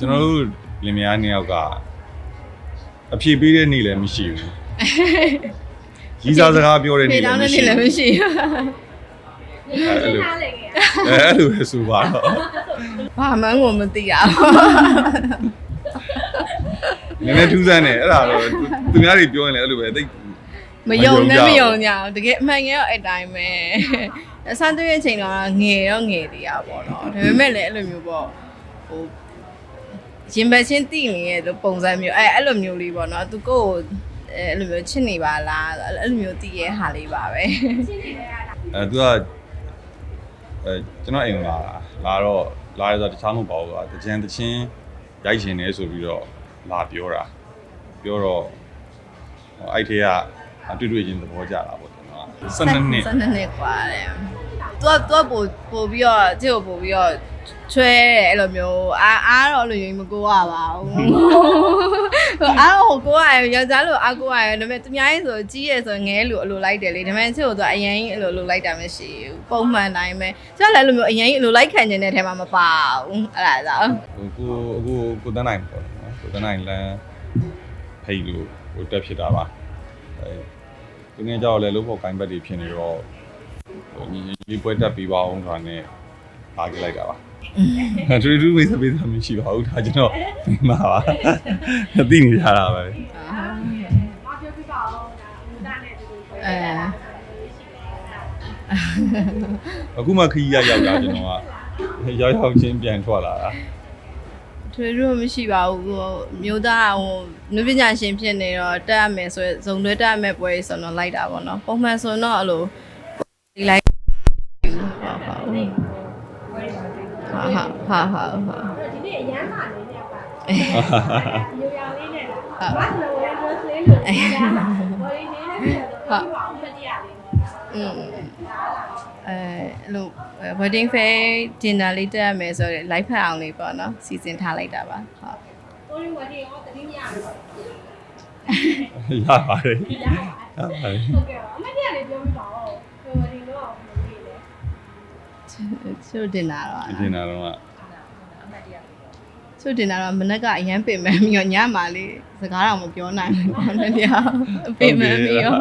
ကျွန်တော်တို့လင်မယားနှစ်ယောက်ကအဖြေပေးတဲ့နေ့လည်းမရှိဘူးကြီးစားစကားပြောတဲ့ဖေနေ့လတောင်းည်းတဲ့မနေ့ရှိလည်းဘူးမရှိဘူးအဲ့လိုအဲအဲ့လိုပဲဆိုပါတော့ဘာမှန်းကိုမသိရဘူးနည်းနည်းထူးဆန်းတယ်အဲ့ဒါတော့သူသူများတွေပြောရင်လည်းအဲ့လိုပဲသိပ်မယုံနဲ့မယုံကြဘူးတကယ်အမှန်ကြီးတော့အဲ့တိုင်းပဲအစတဲ့ရဲ့ချိန်တော့ငယ်တော့ငယ်သေးတာပေါ့နော်ဒါပေမဲ့လည်းအဲ့လိုမျိုးပေါ့ဟို ရင်ဘတ်ချင်းတိနေရဲ့လို့ပုံစံမျိုးအဲ့အဲ့လိုမျိုးလေးပေါ့နော်သူကိုယ်အဲ့လိုမျိုးချစ်နေပါလားအဲ့လိုမျိုးတည်ရဲ့ဟာလေးပါပဲ အဲသူကအဲကျွန်တော်အိမ်ကိုလာတာလာတော့လာရဆိုတခြားမဟုတ်ပါဘူးကွာတကြံတချင်းရိုက်ရှင်နေဆိုပြီးတော့လာပြောတာပြောတော့ဟိုအဲ့ထဲကအတွေ့တွေ့ချင်းသဘောကျတာပေါ့ကျွန်တော်က12နှစ် 12နှစ်กว่าတယ်သူကသူကပို့ပို့ပြီးတော့ကြည့်ကိုပို့ပြီးတော့ ချွဲတယ်အဲ့လိုမျိုးအားအားတော့အဲ့လိုမျိုးမကိုရပါဘူးဟိုအားတော့ကိုရယောက်ျားလိုအားကိုရရဒါပေမဲ့သူများရေးဆိုကြီးရဲဆိုငဲလို့အလိုလိုက်တယ်လေဒါပေမဲ့ချစ်ကိုသူကအရင်အလိုလိုလိုက်တာမရှိဘူးပုံမှန်တိုင်းပဲကျတော့လည်းအဲ့လိုမျိုးအရင်အလိုလိုက်ခံနေတဲ့ထဲမှာမပါဘူးအဲ့ဒါကြောင့်ဟိုကိုအခုကိုတန်းနိုင်ပေါ့နော်ကိုတန်းနိုင်လမ်းဖိတ်လို့ဟိုတက်ဖြစ်တာပါအဲသူငယ်ကြောက်လည်းလို့ဖို့ကိုင်းဘက်တွေဖြစ်နေတော့ဟိုညီညီပွဲတက်ပြီးပါအောင်ဆိုတာနဲ့ အားကြလိုက်တာပါတူတူမိတ်ဆွေသားမရှိပါဘူးဒါကျွန်တော်မိမပါသိနေကြတာပဲအဲအခုမှခီးရရောက်တာကျွန်တော်ကရောက်ရောက်ချင်းပြန်ထွက်လာတာထွေထွေမရှိပါဘူးဟိုမျိုးသားဟိုနုပညာရှင်ဖြစ်နေတော့တက်ရမယ်ဆိုရင်ဇုံတွဲတက်ရမယ်ပွဲဆိုတော့လိုက်တာပေါ့နော်ပုံမှန်ဆိုရင်တော့အဲ့လိုဒီလိုက် ဟာဟာဟာဟာဒီနေ့အရန်မာလေးနဲ့ပါရိုးရောင်လေးနဲ့လားမတ်လိုဝဲဒရက်လေးလို့ပြောတာဘော်လေးလေးနဲ့ပြီးတော့ဒီပါအောင်ဖတ်ရလေးอืมအဲအဲ့လို wedding fair dinner လေးတက်ရမယ်ဆိုတော့ live ဖတ်အောင်လေးပေါ့နော်စီစဉ်ထားလိုက်တာပါဟုတ်ကိုရီဝတ်ရောတတိယရတယ်ရပါတယ်ရပါတယ်ဟုတ်ကဲ့အမတ်ရလေးပြောပြပါဦးကိုဝတ်ဒီတော့ဘယ်လိုလဲချို့ dinner တော့အပြ င်တော့ကချို့ dinner တော့မနက်ကအရန်ပင်မပြီးတော့ညမှာလေးစကားတော့မပြောနိုင်ဘူးပေါ့နော်တရားပင်မပြီးရော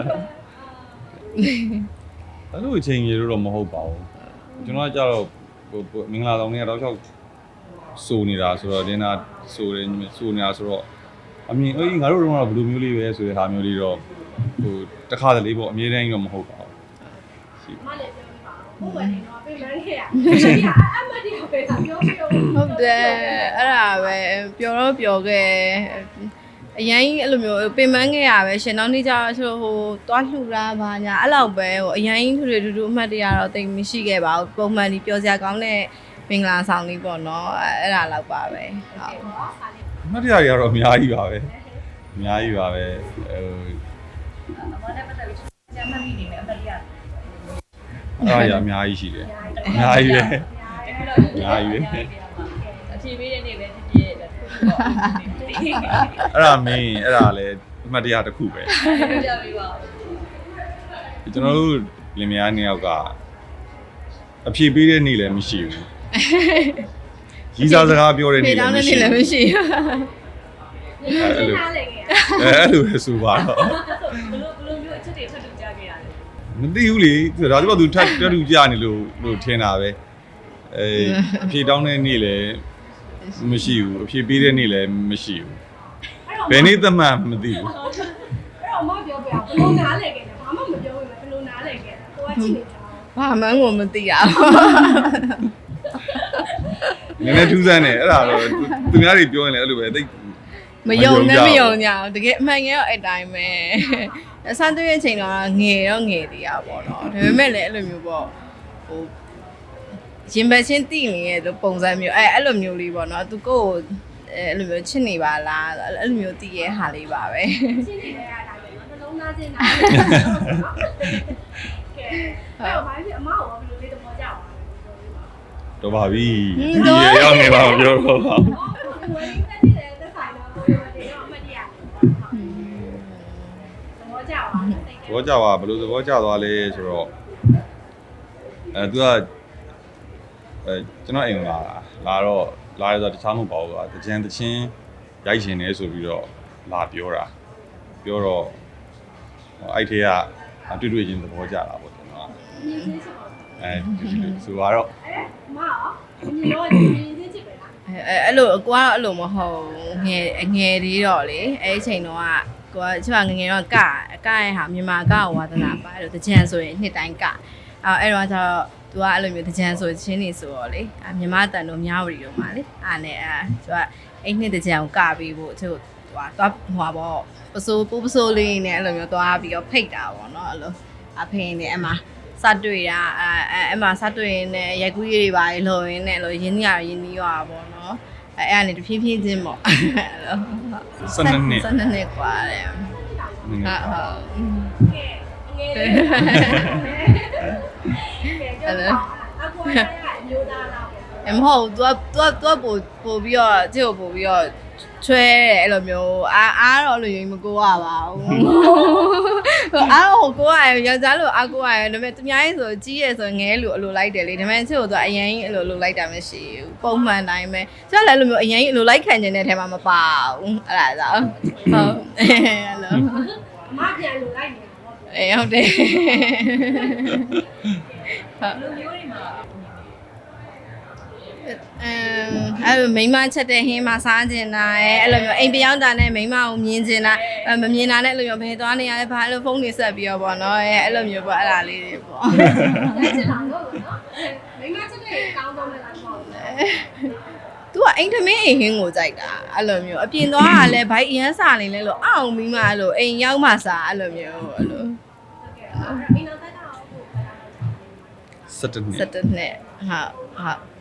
အဲ့လိုအချိန်ကြီးလို့တော့မဟုတ်ပါဘူးကျွန်တော်ကကြတော့ဟိုဟိုမင်္ဂလာဆောင်တွေကတောက်လျှောက်စူနေတာဆိုတော့ဒီနာစူတယ်စူနေတာဆိုတော့အမြင်အေးငါတို့တော့ဘယ်လိုမျိုးလေးပဲဆိုတဲ့ဟာမျိုးလေးတော့ဟိုတစ်ခါတလေပေါ့အမြဲတမ်းကြီးတော့မဟုတ်ပါဘူးရှိအ မလေးပြောပြပါဦးကိုဝတ်ဒီတော့ပြင်မခဲ့ရအမတ်ရပဲပြောပြဦးဟုတ်တယ်အဲ့ဒါပဲပျော်တော့ပျော်ခဲ့အရင်အဲ့လိုမျိုးပင်ပန်းခဲ့ရပဲရှင်နောက်နေ့ကျတော့ဆိုဟိုသွားလှူတာဘာညာအဲ့လောက်ပဲဟိုအရင်ထူထူထူထူအမှတ်တရတော့တိတ်မရှိခဲ့ပါဘူးပုံမှန်ဒီပျော်စရာကောင်းတဲ့မင်္ဂလာဆောင်လေးပေါ့နော်အဲ့ဒါလောက်ပါပဲဟုတ်အမှတ်တရတွေကတော့အများကြီးပါပဲအများကြီးပါပဲဟိုဘာနဲ့ပတ်သက်ပြီးကျမ်းမှတ်မိနေ မယ်အမှတ်တရအားရအများကြီးရှိတယ်အများကြီးပဲအများကြီးပဲအဖြေပေးတဲ့နေ့ပဲဖြစ်ဖြစ်တစ်ခုခုပေါ့ဒီအဲ့ဒါမင်းအဲ့ဒါလည်းအမှတ်တရတစ်ခုပဲပြောပြပေးပါဦးကျွန်တော်တို့လင်မယားနှစ်ယောက်ကအဖြေပေးတဲ့နေ့လည်းမရှိဘူးကြီးစားစကားပြောတဲ့ဖေနေ့လတောည်းင်းမတဲ့ရှိနေ့လည်းဘူးမရှိဘူးအဲ့လိုနားလေခဲ့အဲအဲ့လိုပဲဆိုပါတော့ဘလို့ဘလို့မျိုးအချက်တွေဖတ်လို့ကြားခဲ့ရတယ် မသိဘူးလေဒါကြောင့်သူထပ်တက်လူကြနေလို့လို့ထင်တာပဲအဲအဖြေတောင်းတဲ့နေ့လည်းမရှိဘူးအဖြေပေးတဲ့နေ့လည်းမရှိဘူးဘယ်နေ့သက်မှတ်မသိဘူးအဲ့တော့အမပြောပြဘယ်လိုနားလေခဲ့လဲဘာမှမပြောဘူးဘယ်လိုနားလေခဲ့လဲကိုကကြည့်နေတာဘာမှန်းကိုမသိရဘူးနည်းနည်းထူးဆန်းတယ်အဲ့ဒါတော့သူသူများတွေပြောရင်လည်းအဲ့လိုပဲသိပ် မယုံနဲ့မယုံကြဘူးတကယ်အမှန်ကြီးတော့အဲ့တိုင်းပဲအစတဲ့ရဲ့ချိန်တော့ငယ်တော့ငယ်သေးတာပေါ့နော်ဒါပေမဲ့လည်းအဲ့လိုမျိုးပေါ့ဟိုရင်ဘတ်ချင်းတိနေရဲ့လို့ပုံစံမျိုးအဲ့အဲ့လိုမျိုးလေးပေါ့နော်သူကိုယ်အဲ့လိုမျိုးချစ်နေပါလားအဲ့လိုမျိုးတည်ရဲ့ဟာလေးပါပဲရှင်းနေရတာပဲနော်နှလုံးသားချင်းနားလေကဲအဲ့တော့ဘာဖြစ်အမကဘယ်လိုလေးသဘောကျပါလဲပြောပြပါတော့ပါပြီဒီရေရောက်နေပါမပြောတော့ပါဘူး ဘောကျပါဘယ်လိုသဘောကျသွားလဲဆိုတော့အဲသူကအဲကျွန်တော်အိမ်ကိုလာတာလာတော့လာရဆိုတခြားမဟုတ်ပါဘူးကတကြံတချင်းရိုက်ရှင်နေဆိုပြီးတော့လာပြောတာပြောတော့အဲ့ထဲကတွေ့တွေ့ချင်းသဘောကျတာပေါ့ကျွန်တော်ကမြင်သေးချင်ပါအဲဒီလိုဆိုတော့အဲမရောမြင်တော့မြင်သေးချင်ပဲလားအဲအဲ့လိုကိုကတော့အဲ့လိုမဟုတ်ဘူးငယ်ငယ်သေးတော့လေအဲ့ဒီအချိန်တော့က ကိုကချစ်ကငယ်ငယ်တော့ကကရဲ့ဟာမြန်မာကဝါသနာပါလို့တကြံဆိုရင်နှစ်တိုင်းကအဲ့အဲ့တော့ကျတော့သူကအဲ့လိုမျိုးတကြံဆိုချင်းနေဆိုတော့လေအမြန်မာတန်တို့မြဝတီတို့မှာလေအားနဲ့အဲသူကအဲ့နှစ်တကြံကိုကပြီးဖို့သူကသွားသွားဟွာပေါ့ပစိုးပိုးပစိုးလေးနဲ့အဲ့လိုမျိုးသွားပြီးတော့ဖိတ်တာပေါ့နော်အဲ့လိုအဖေနဲ့အမစတွေ့တာအဲအဲအမစတွေ့ရင်လည်းရိုက်ကူးရေးတွေပါလေလုံရင်းနဲ့လို့ရင်းနှီးရရင်းနှီးရပါပေါ့နော် အဲအဲ့ကနေတဖြည်းဖြည်းချင်းပေါ့အဲ့လို စနေနေ့ စနေနေ့กว่าတယ်ဟုတ်ဟုတ် ကဲငယ်လေးကဲကြောက်အကွာရအမျိုးသားလားပေါ့ အမဟုတ် तू तू तू ပို့ပို့ပြီးတော့ချစ်ကိုပို့ပြီးတော့ ချွဲတယ်အဲ့လိုမျိုးအားအားတော့လို့ရင်မကိုရပါဘူးအားတော့ကိုရယောက်ျားလို့အားကိုရဒါပေမဲ့သူများရေးဆိုကြီးရဲဆိုငဲလို့အလိုလိုက်တယ်လေဒါပေမဲ့ချစ်ကို तू အရင်အလိုလိုလိုက်တာမရှိဘူးပုံမှန်တိုင်းပဲကျန်လည်းလိုမျိုးအရင်အလိုလိုက်ခံနေတဲ့ထဲမှာမပါဘူးအဲ့ဒါကြောင့်ဟုတ်အဲ့လိုအမပြန်လို့လိုက်နေတာပေါ့အေးဟုတ်တယ်ဟုတ်လူမျိုးတွေမှာ အမ်အဲ့လိုမိန်းမချက်တဲ့ဟင်းမစားကျင်တာရဲ့အဲ့လိုမျိုးအိမ်ပြောင်းတာနဲ့မိန်းမကိုမြင်ကျင်တာအဲ့မမြင်တာနဲ့အဲ့လိုမျိုးဘယ်သွားနေရလဲဘာအဲ့လိုဖုန်းတွေဆက်ပြီးတော့ပေါ့နော်အဲ့အဲ့လိုမျိုးပေါ့အဲ့ဒါလေးတွေပေါ့လက်ချင်တာတော့နော်မိမချက်တဲ့ကောင်းဆုံးလည်းလားပေါ့သူကအိမ်သမင်းအိမ်ဟင်းကိုကြိုက်တာအဲ့လိုမျိုးအပြင်သွားတာလဲဘိုက်အရန်စားနေလဲလို့အောင်မိမအဲ့လိုအိမ်ရောက်မှစားအဲ့လိုမျိုးအဲ့လိုဟုတ်ကဲ့အိမ်တော်တက်တာဟုတ်စက်တနေ့စက်တနှစ်ဟုတ်ဟုတ်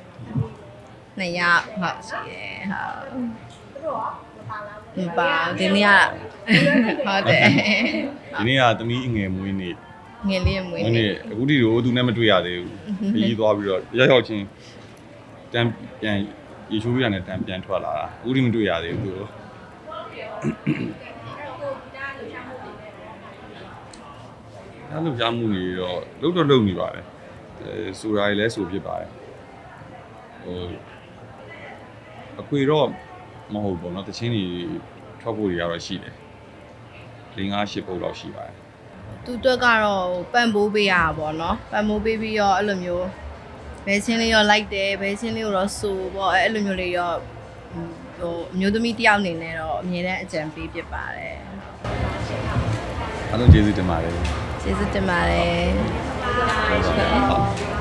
နှစ်ယောက်ဟုတ်ရှိတယ်ဟုတ်သူတို့ရောမပါလားမပါဘူးဒီနေ့ကဟုတ်တယ်ဒီနေ့ကသမီးအငယ်မွေးနေ့ငယ်လေးမွေးမွေးနေနေ့အခုဒီတော့သူနဲ့မတွေ့ရသေးဘူးခရီးသွားပြီးတော့ရောက်ရောက်ချင်းတန်ပြန်ရေချိုးရတဲ့တန်ပြန်ထွက်လာတာအခုဒီမတွေ့ရသေးဘူးသူအဲ့လိုကြားမှုတွေတော့လုတ်တော့လုတ်နေပါတယ်အဲဆိုတာတွေလည်းဆိုဖြစ်ပါတယ်ဟို အခွေတော့မဟုတ်ဘူးเนาะတချင်းတွေထွက်ဖို့တွေကတော့ရှိတယ်၄၅၈ပုတ်လောက်ရှိပါတယ် သူတွက်ကတော့ပန်ပိုးပေးရတာပေါ့နော်ပန်ပိုးပေးပြီးတော့အဲ့လိုမျိုးဘယ်ချင်းလေးရောလိုက်တယ်ဘယ်ချင်းလေးကိုတော့ဆိုပေါ့အဲ့လိုမျိုးလေးရောဟိုအမျိုးသမီးတယောက်အနေနဲ့တော့အမြဲတမ်းအကြံပေးဖြစ်ပါတယ် အားလုံးကျေးဇူးတင်ပါတယ် ကျေးဇူးတင်ပါတယ် ဟုတ်ပါဘူး